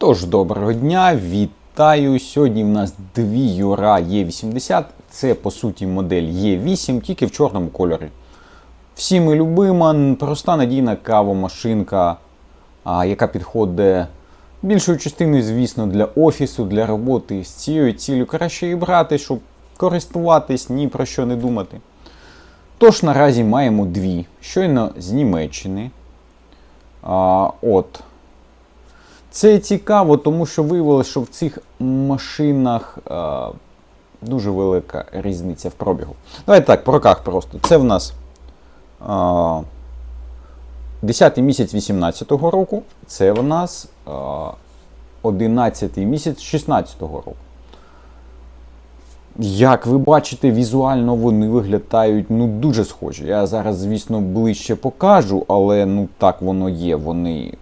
Тож, доброго дня, вітаю! Сьогодні в нас дві Юра Е80. Це по суті модель Е8, тільки в чорному кольорі. Всі ми любима, проста надійна кавомашинка, яка підходить більшою частиною, звісно, для офісу, для роботи. З цією цілею краще її брати, щоб користуватись, ні про що не думати. Тож наразі маємо дві. Щойно з Німеччини. А, от. Це цікаво, тому що виявилося, що в цих машинах е, дуже велика різниця в пробігу. Давайте так, по роках просто. Це в нас е, 10 місяць 18-го року, це в нас е, 11 місяць 16-го року. Як ви бачите, візуально вони виглядають ну, дуже схожі. Я зараз, звісно, ближче покажу, але ну так воно є. Вони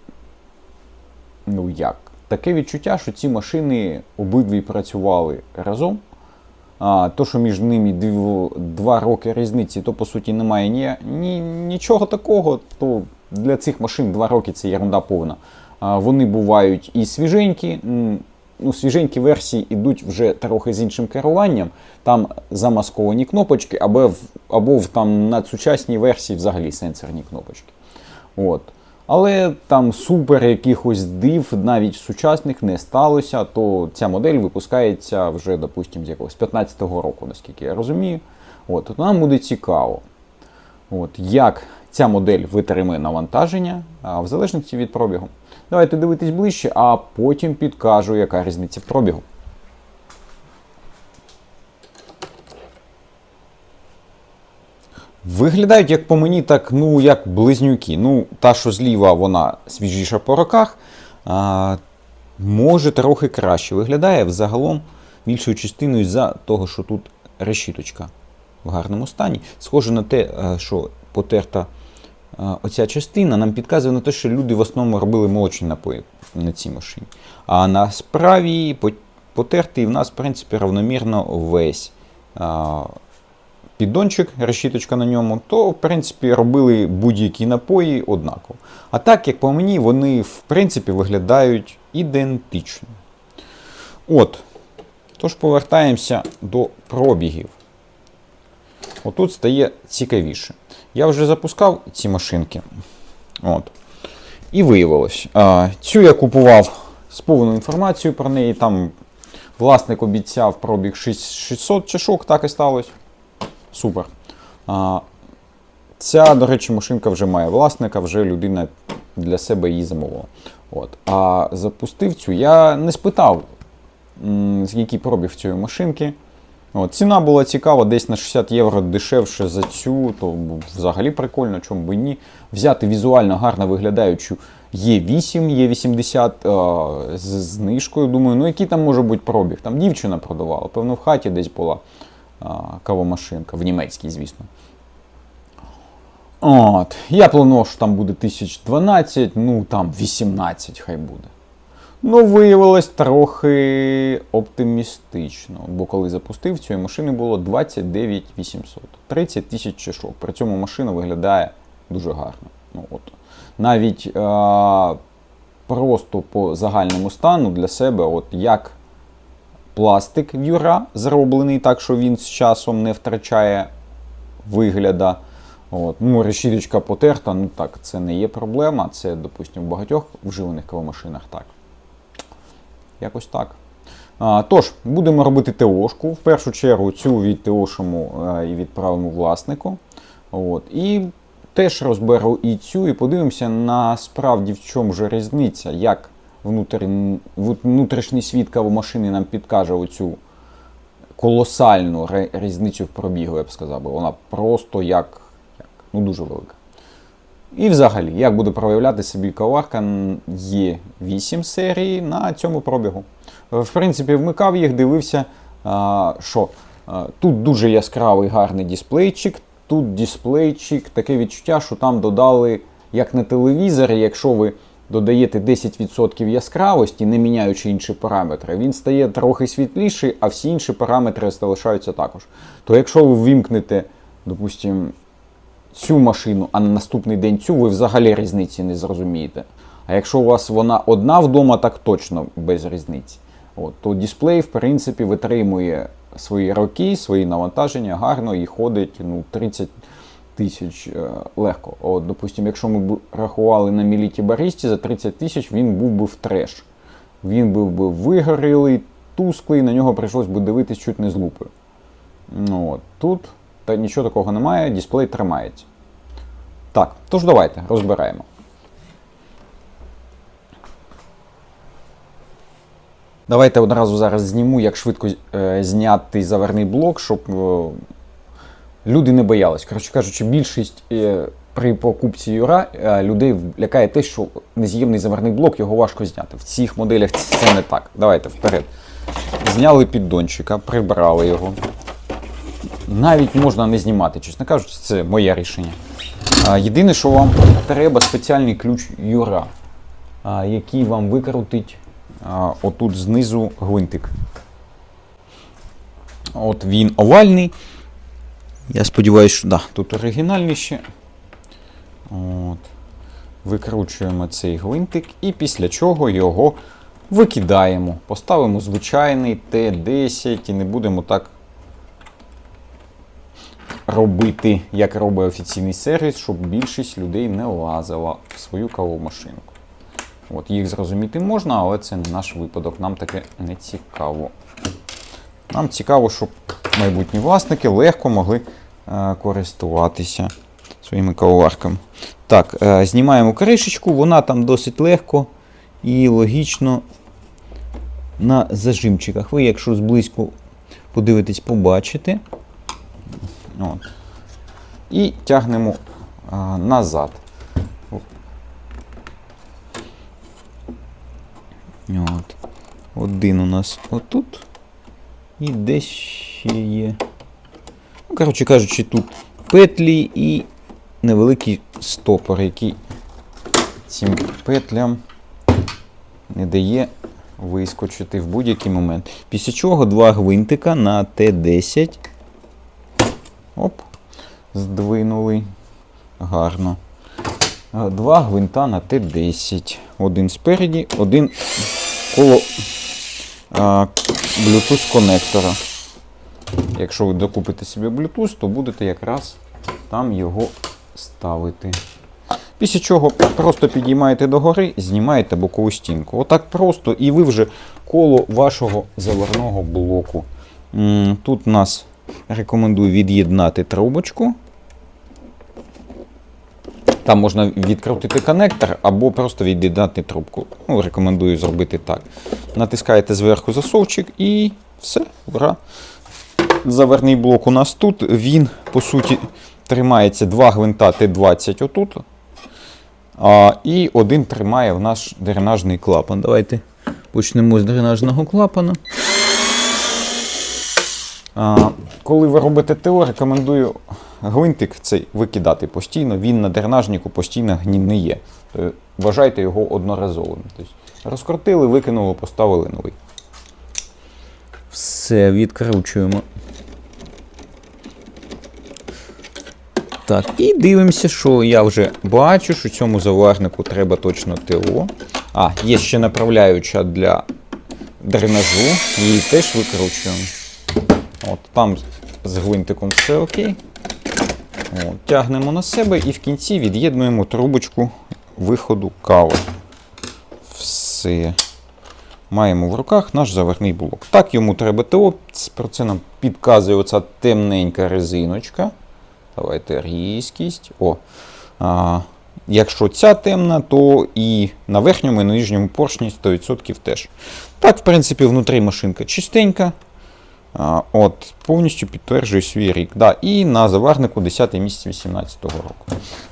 ну як? Таке відчуття, що ці машини обидві працювали разом. А, То, що між ними дв, два роки різниці, то по суті немає ні, ні, нічого такого, то для цих машин два роки це ерунда повна. А, Вони бувають і свіженькі. Ну, свіженькі версії йдуть вже трохи з іншим керуванням. Там замасковані кнопочки, або в, або в там надсучасній версії взагалі сенсорні кнопочки. От. Але там супер якихось див навіть сучасних не сталося, то ця модель випускається вже, допустимо, з якогось 15-го року, наскільки я розумію. От, то нам буде цікаво, от, як ця модель витримує навантаження, в залежності від пробігу. Давайте дивитись ближче, а потім підкажу, яка різниця в пробігу. Виглядають, як по мені, так, ну, як близнюки. Ну, та, що зліва, вона свіжіша по роках. А, може, трохи краще виглядає взагалом більшою частиною за того, що тут решіточка в гарному стані. Схоже на те, е, що потерта е, оця частина, нам підказує на те, що люди в основному робили молочні напої на цій машині. А на справі потертий в нас, в принципі, равномірно весь. Піддончик, решіточка на ньому, то в принципі робили будь-які напої однаково. А так, як по мені, вони в принципі виглядають ідентично. От. Тож повертаємося до пробігів. Отут стає цікавіше. Я вже запускав ці машинки. От. І виявилось, цю я купував з повною інформацією про неї. Там власник обіцяв пробіг 600 чашок, так і сталося. Супер. А, ця, до речі, машинка вже має власника, вже людина для себе її замовила. От. А запустив цю, я не спитав, який пробіг цієї машинки. От, ціна була цікава, десь на 60 євро дешевше за цю, то взагалі прикольно, чому б і ні. Взяти візуально гарно виглядаючу Е8, Е80 е, з знижкою. Думаю, ну який там може бути пробіг? Там дівчина продавала, певно, в хаті десь була кавомашинка, в німецькій, звісно. От. Я планував, що там буде 1012, ну там 18 хай буде. Ну, виявилось трохи оптимістично, бо коли запустив цієї машини було 29 800, 30 тисяч чашок. При цьому машина виглядає дуже гарно. Ну, от. Навіть е- просто по загальному стану для себе, от як пластик в'юра зроблений так, що він з часом не втрачає вигляда. От. Ну, решіточка потерта, ну так, це не є проблема. Це, допустимо, в багатьох вживаних кавомашинах так. Якось так. А, тож, будемо робити ТОшку. В першу чергу цю від ТОшому і відправимо власнику. От. І теж розберу і цю, і подивимося насправді в чому ж різниця, як внутрішній світ кавомашини нам підкаже оцю колосальну різницю в пробігу, я б сказав. би. Вона просто як, як ну дуже велика. І взагалі, як буде проявляти собі каварка Є8 серії на цьому пробігу. В принципі, вмикав їх, дивився, що тут дуже яскравий гарний дисплейчик, тут дисплейчик, таке відчуття, що там додали, як на телевізорі, якщо ви додаєте 10% яскравості, не міняючи інші параметри, він стає трохи світліший, а всі інші параметри залишаються також. То якщо ви ввімкнете, допустимо, цю машину, а на наступний день цю, ви взагалі різниці не зрозумієте. А якщо у вас вона одна вдома, так точно без різниці. От, то дисплей, в принципі, витримує свої роки, свої навантаження гарно і ходить ну, 30 тисяч е, легко. От, допустимо, якщо ми б рахували на міліті баристі за 30 тисяч, він був би в треш. Він був би вигорілий, тусклий, на нього прийшлось би дивитись чуть не з лупи. Ну, от, тут та нічого такого немає, дисплей тримається. Так, тож давайте розбираємо. Давайте одразу зараз зніму, як швидко е, зняти заверний блок, щоб е, люди не боялись. Коротше кажучи, більшість е, при покупці Юра е, людей лякає те, що нез'ємний заверний блок його важко зняти. В цих моделях це не так. Давайте вперед. Зняли піддончика, прибрали його. Навіть можна не знімати, чесно кажучи, це моє рішення. Єдине, що вам треба спеціальний ключ Юра, який вам викрутить отут знизу гвинтик. От він овальний. Я сподіваюся, що да, тут оригінальний ще. От. Викручуємо цей гвинтик і після чого його викидаємо. Поставимо звичайний Т10 і не будемо так робити, як робить офіційний сервіс, щоб більшість людей не лазила в свою кавомашинку. От, їх зрозуміти можна, але це не наш випадок. Нам таке не цікаво. Нам цікаво, щоб майбутні власники легко могли користуватися своїми кавоварками. Так, е, знімаємо кришечку, вона там досить легко і логічно на зажимчиках. Ви, якщо зблизьку подивитесь, побачите. От. І тягнемо а, назад. От. Один у нас отут. І десь ще є. Ну, коротше кажучи, тут петлі і невеликий стопор, який цим петлям не дає вискочити в будь-який момент. Після чого два гвинтика на Т10. Оп, здвинули. Гарно. Два гвинта на Т10. Один спереді, один коло Bluetooth конектора. Якщо ви докупите собі Bluetooth, то будете якраз там його ставити. Після чого просто підіймаєте догори, знімаєте бокову стінку. Отак просто, і ви вже коло вашого заварного блоку. Тут нас рекомендую від'єднати трубочку. Там можна відкрутити коннектор або просто від'єднати трубку. Ну, рекомендую зробити так. Натискаєте зверху засовчик і все, ура. Заверний блок у нас тут. Він, по суті, тримається два гвинта Т20 отут. А, і один тримає в наш дренажний клапан. Давайте почнемо з дренажного клапана. А, коли ви робите ТО, рекомендую гвинтик цей викидати постійно, він на дренажнику постійно гниє. Тобто Вважайте його одноразовим. Тобто розкрутили, викинули, поставили новий. Все, відкручуємо. Так, і дивимося, що я вже бачу, що цьому заварнику треба точно ТО. А, є ще направляюча для дренажу, її теж викручуємо. От, Там з гвинтиком все окей. От, Тягнемо на себе і в кінці від'єднуємо трубочку виходу кави. Все. Маємо в руках наш заверний блок. Так, йому треба ТО. Про це нам підказує оця темненька резиночка. Давайте різкість. О. А, якщо ця темна, то і на верхньому і на нижньому поршні 100% теж. Так, в принципі, внутрі машинка чистенька. А, От, Повністю підтверджує свій рік. Да, І на заварнику 10 місяць 2018 року.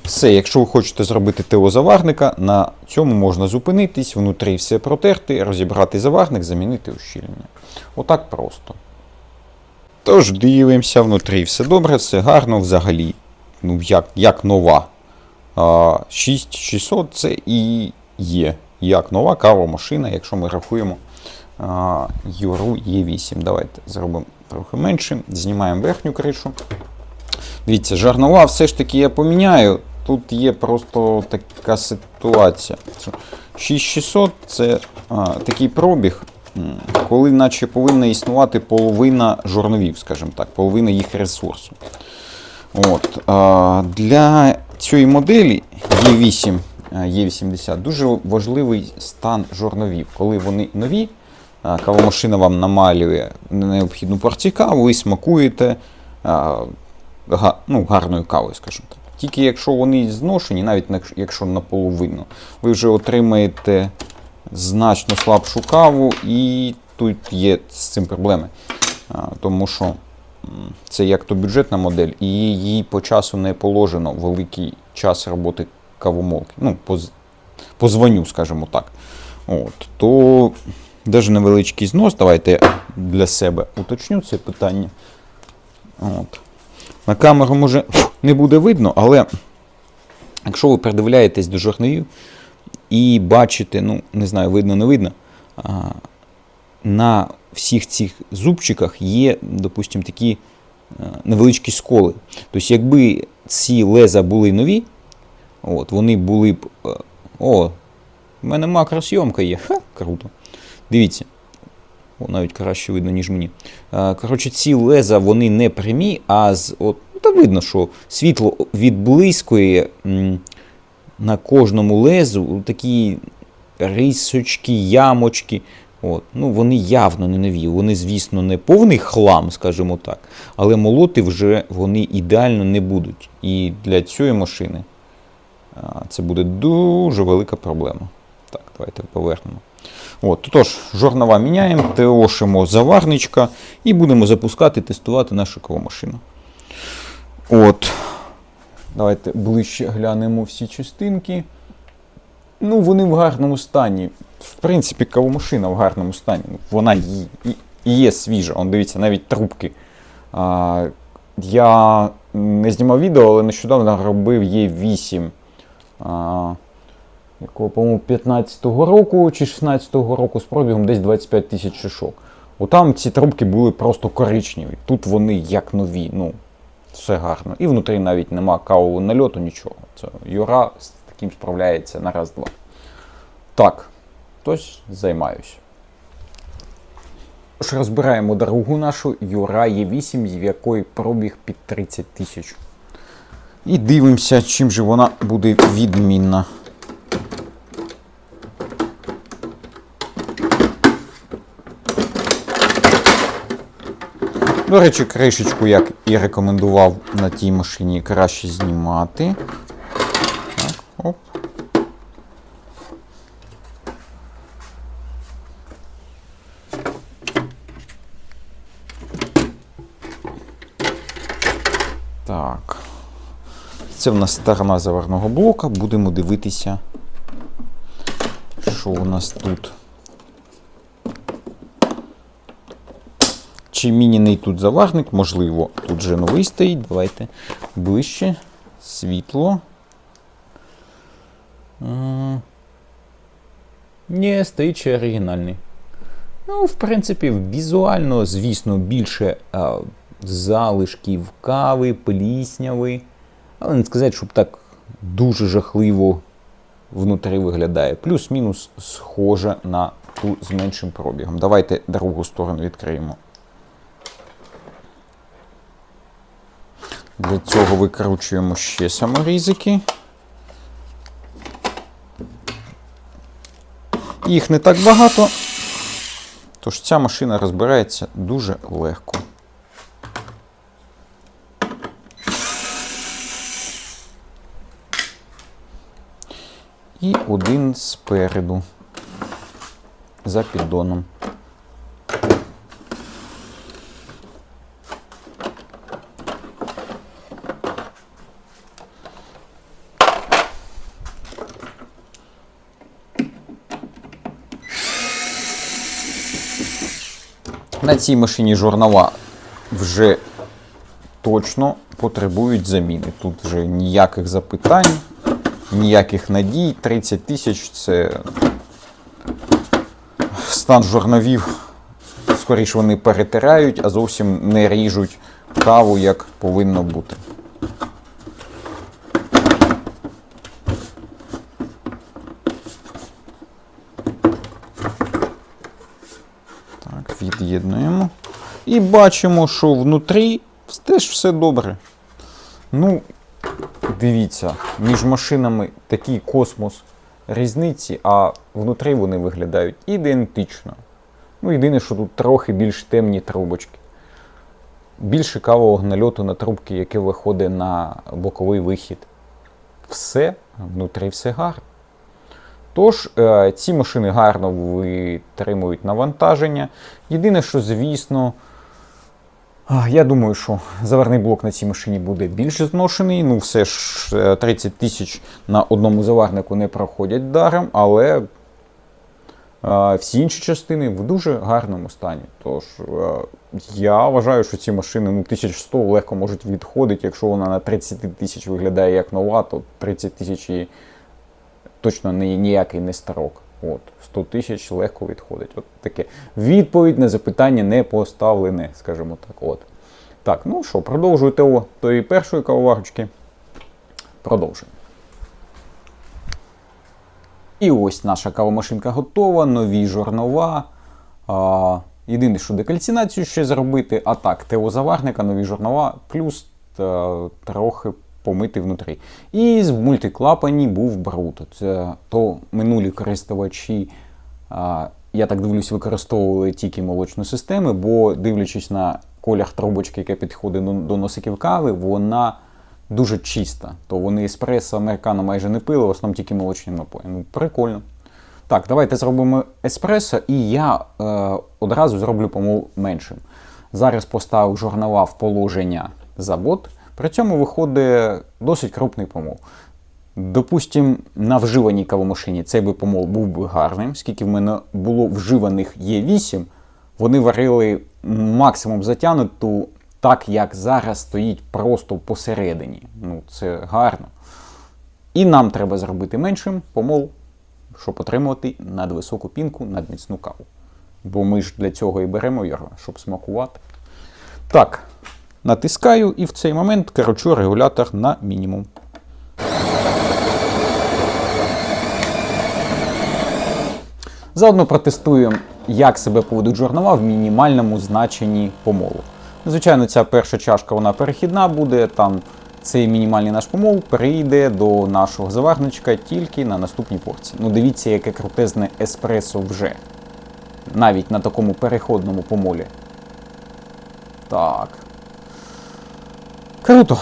Все, якщо ви хочете зробити ТО заварника, на цьому можна зупинитись, внутрі все протерти, розібрати заварник, замінити ущільнення. Отак просто. Тож дивимося, внутрі все добре, все гарно взагалі. Ну, як, як нова. А, 6600 це і є. Як нова кавомашина, якщо ми рахуємо Юру Е8. Давайте зробимо трохи менше. Знімаємо верхню кришу. Дивіться, жарнова все ж таки я поміняю. Тут є просто така ситуація. 6600 це а, такий пробіг, коли наче повинна існувати половина жорновів, скажімо так, половина їх ресурсу. От, для цієї моделі Е8, Е80 дуже важливий стан жорновів. Коли вони нові, кавомашина вам намалює необхідну порцію кави, ви смакуєте ну, гарною кавою, скажімо так. Тільки якщо вони зношені, навіть якщо наполовину, ви вже отримаєте значно слабшу каву, і тут є з цим проблеми. Тому що це як то бюджетна модель, і їй по часу не положено великий час роботи кавомолки. Ну, по, по званню, скажімо так. От, то навіть невеличкий знос, давайте для себе уточню це питання. От. На камеру може не буде видно, але якщо ви придивляєтесь до жорновів і бачите, ну, не знаю, видно, не видно, на всіх цих зубчиках є, допустимо, такі е, невеличкі сколи. Тобто, якби ці леза були нові, от, вони були б. е, О, в мене макросйомка є. Ха, круто. Дивіться. О, навіть краще видно, ніж мені. Е, Коротше, ці леза вони не прямі, а з. От, ну, та видно, що світло відблискує м, на кожному лезу такі рисочки, ямочки. От. Ну, вони явно не нові. Вони, звісно, не повний хлам, скажімо так, але молоти вже вони ідеально не будуть. І для цієї машини це буде дуже велика проблема. Так, давайте повернемо. От, тож, жорнова міняємо, теошимо заварничка і будемо запускати, тестувати нашу кавомашину. От. Давайте ближче глянемо всі частинки. Ну, вони в гарному стані. В принципі, кавомашина в гарному стані. Вона є свіжа. Он дивіться, навіть трубки. А, я не знімав відео, але нещодавно робив Є8. А, якого, по-моєму, 15-го року чи 16-го року з пробігом десь 25 тисяч шишок. Отам ці трубки були просто коричневі. Тут вони як нові. Ну, все гарно. І внутрі навіть нема кавового нальоту, нічого. Це Юра з таким справляється на раз-два. Так, тось займаюся. Тож розбираємо дорогу нашу Юра Є8, в якої пробіг під 30 тисяч. І дивимося, чим же вона буде відмінна. До речі, кришечку, як і рекомендував на тій машині, краще знімати. Так, оп. Так. Це в нас сторона заварного блока. Будемо дивитися, що у нас тут. Чи міняний тут заварник, можливо, тут же новий стоїть. Давайте ближче. Світло. М, Ні, стоїть ще оригінальний. Ну, в принципі, візуально, звісно, більше а, залишків кави, плісняви. Але не сказати, щоб так дуже жахливо внутрі виглядає. Плюс-мінус схоже на ту з меншим пробігом. Давайте другу сторону відкриємо. Для цього викручуємо ще саморізики. Їх не так багато, тож ця машина розбирається дуже легко. І один спереду за піддоном. На цій машині журнала вже точно потребують заміни. Тут вже ніяких запитань, ніяких надій. 30 тисяч це стан журналів, Скоріше вони перетирають, а зовсім не ріжуть каву, як повинно бути. від'єднуємо. І бачимо, що внутрі теж все добре. Ну, дивіться, між машинами такий космос різниці, а внутрі вони виглядають ідентично. Ну, єдине, що тут трохи більш темні трубочки. Більше кавового нальоту на трубки, яке виходить на боковий вихід. Все, внутрі все гарно. Тож, е, ці машини гарно витримують навантаження. Єдине, що, звісно, я думаю, що заварний блок на цій машині буде більш зношений. Ну, все ж е, 30 тисяч на одному заварнику не проходять даром, але е, всі інші частини в дуже гарному стані. Тож е, я вважаю, що ці машини ну, 1100 легко можуть відходити. Якщо вона на 30 тисяч виглядає як нова, то 30 тисяч і точно ніякий не старок. От, 100 тисяч легко відходить. От таке. Відповідь на запитання не поставлене, скажімо так. От. Так, ну що, продовжую ТО тої першої кавоварочки. Продовжуємо. І ось наша кавомашинка готова, нові жорнова. А, єдине, що декальцинацію ще зробити, а так, ТО заварника, нові жорнова, плюс та, трохи помити внутрі. І в мультиклапані був бруд. Це то минулі користувачі, я так дивлюсь, використовували тільки молочну систему, бо дивлячись на колір трубочки, яка підходить до- носиків кави, вона дуже чиста. То вони еспресо, американо майже не пили, в основному тільки молочні напої. Ну, прикольно. Так, давайте зробимо еспресо, і я е, одразу зроблю помол меншим. Зараз поставив журнала в положення забот, при цьому виходить досить крупний помол. Допустим, на вживаній кавомашині цей би помол був би гарним, скільки в мене було вживаних Є8, вони варили максимум затягнуту, так як зараз стоїть просто посередині. Ну, це гарно. І нам треба зробити меншим помол, щоб отримувати надвисоку пінку, надміцну каву. Бо ми ж для цього і беремо його, щоб смакувати. Так, натискаю і в цей момент корочу регулятор на мінімум. Заодно протестуємо, як себе поведуть журнала в мінімальному значенні помолу. Звичайно, ця перша чашка вона перехідна буде, там цей мінімальний наш помол перейде до нашого заварничка тільки на наступній порції. Ну дивіться, яке крутезне еспресо вже. Навіть на такому переходному помолі. Так. Круто.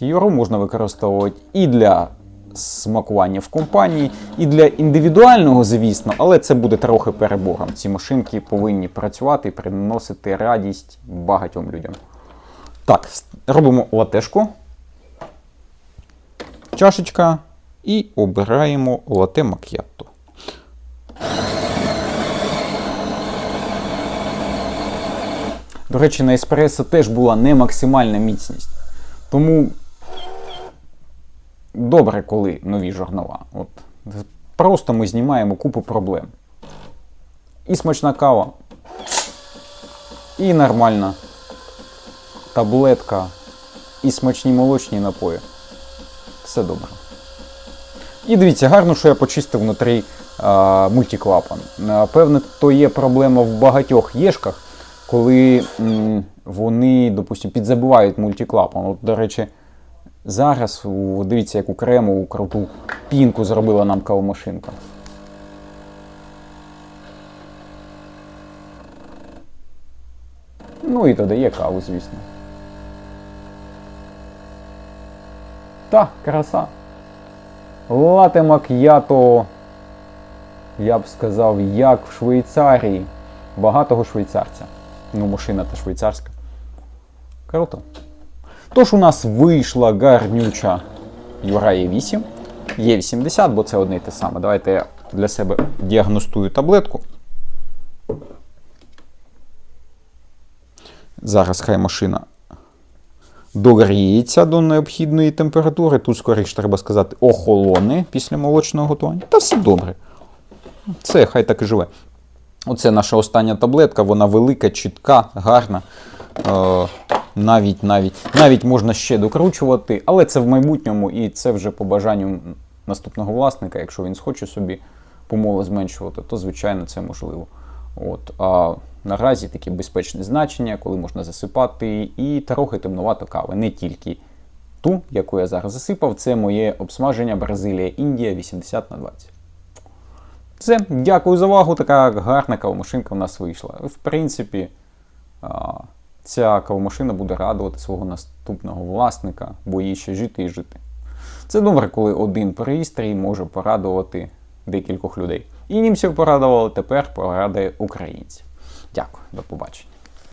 Євро можна використовувати і для смакування в компанії, і для індивідуального, звісно, але це буде трохи перебором. Ці машинки повинні працювати і приносити радість багатьом людям. Так, робимо латешку. Чашечка. І обираємо лате мак'ятто. До речі, на еспресо теж була не максимальна міцність. Тому добре, коли нові журнала. От. Просто ми знімаємо купу проблем. І смачна кава, і нормальна таблетка, і смачні молочні напої. Все добре. І дивіться, гарно, що я почистив внутрі мультиклапан. Певне, то є проблема в багатьох єшках, коли вони, допустимо, підзабувають мультиклапан. От, до речі, зараз дивіться, яку кремову круту пінку зробила нам кавомашинка. Ну і додає каву, звісно. Та, краса. Лате мак'ято, я б сказав, як в Швейцарії. Багатого швейцарця. Ну, машина та швейцарська. Круто. Тож у нас вийшла гарнюча Юра Є8. Є80, бо це одне й те саме. Давайте я для себе діагностую таблетку. Зараз хай машина догріється до необхідної температури. Тут, скоріше, треба сказати, охолоне після молочного готування. Та все добре. Це хай так і живе. Оце наша остання таблетка, вона велика, чітка, гарна. Е, навіть, навіть, навіть можна ще докручувати, але це в майбутньому і це вже по бажанню наступного власника. Якщо він схоче собі помоли зменшувати, то звичайно це можливо. От, а наразі такі безпечні значення, коли можна засипати, і трохи темнувато кави. Не тільки ту, яку я зараз засипав, це моє обсмаження Бразилія Індія 80 на 20. Все, дякую за увагу. Така гарна кавомашинка в нас вийшла. В принципі, ця кавомашина буде радувати свого наступного власника, бо їй ще жити і жити. Це добре, коли один пристрій може порадувати декількох людей. І німців порадувало, тепер порадує українців. Дякую, до побачення.